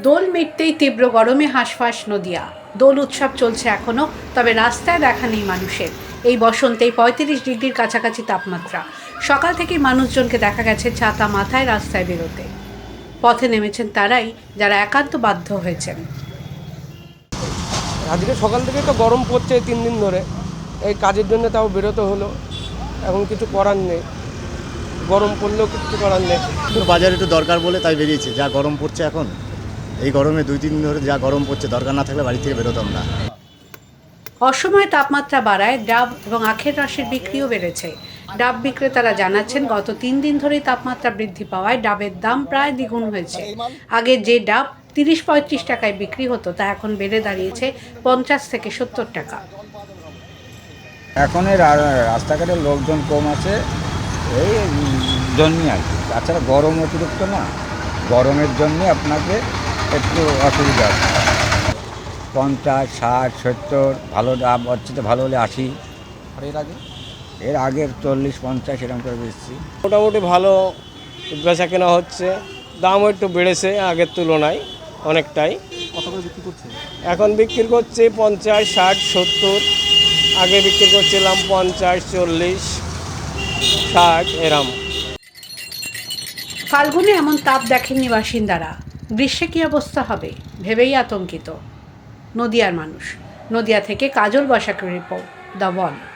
দোল মিটতেই তীব্র গরমে হাঁসফাঁস নদিয়া। দোল উৎসব চলছে এখনও তবে রাস্তায় দেখা নেই মানুষের। এই বসন্তেই পঁয়ত্রিশ ডিগ্রির কাছাকাছি তাপমাত্রা। সকাল থেকেই মানুষজনকে দেখা গেছে ছাতা মাথায় রাস্তায় বেরোতে। পথে নেমেছেন তারাই যারা একান্ত বাধ্য হয়েছেন। আজকে সকাল থেকে তো গরম পড়ছে তিন দিন ধরে। এই কাজের জন্য তাও বেরোতে হলো এখন কিছু করার নেই। গরম পড়লেও কিছু করার নেই। বাজারে একটু দরকার বলে তাই বেরিয়েছে যা গরম পড়ছে এখন। এই গরমে দুই তিন দিন ধরে যা গরম পড়ছে দরকার না থাকলে বাড়ি থেকে বেরোতাম না। অসময়ে তাপমাত্রা বাড়ায় ডাব এবং আখের রসের বিক্রিও বেড়েছে। ডাব বিক্রেতারা জানাচ্ছেন গত তিন দিন ধরেই তাপমাত্রা বৃদ্ধি পাওয়ায় ডাবের দাম প্রায় দ্বিগুণ হয়েছে। আগে যে ডাব তিরিশ পঁয়ত্রিশ টাকায় বিক্রি হতো তা এখন বেড়ে দাঁড়িয়েছে পঞ্চাশ থেকে সত্তর টাকা। এখন রাস্তাঘাটে লোকজন কম আছে এই জন্যই আর কি। তাছাড়া গরম অতিরিক্ত না। গরমের জন্যে আপনাকে একটু অসুবিধা আছে। পঞ্চাশ ষাট সত্তর ভালো দাম হচ্ছে তো ভালো হলে আশি। আর এর আগে? এর আগের চল্লিশ পঞ্চাশ এরকম করে বেচছি। মোটামুটি ভালো বেচা কেনা হচ্ছে। দামও একটু বেড়েছে আগের তুলনায় অনেকটাই। কত করে বিক্রি করছে? এখন বিক্রি করছে পঞ্চাশ ষাট সত্তর। আগে বিক্রি করছিলাম পঞ্চাশ চল্লিশ ষাট এরম। ফাল্গুনে এমন তাপ দেখেননি বাসিন্দারা। গ্রীষ্মে কী অবস্থা হবে? ভেবেই আতঙ্কিত। নদিয়ার মানুষ। নদিয়া থেকে কাজল বসাকের রিপোর্ট দ্য ওয়াল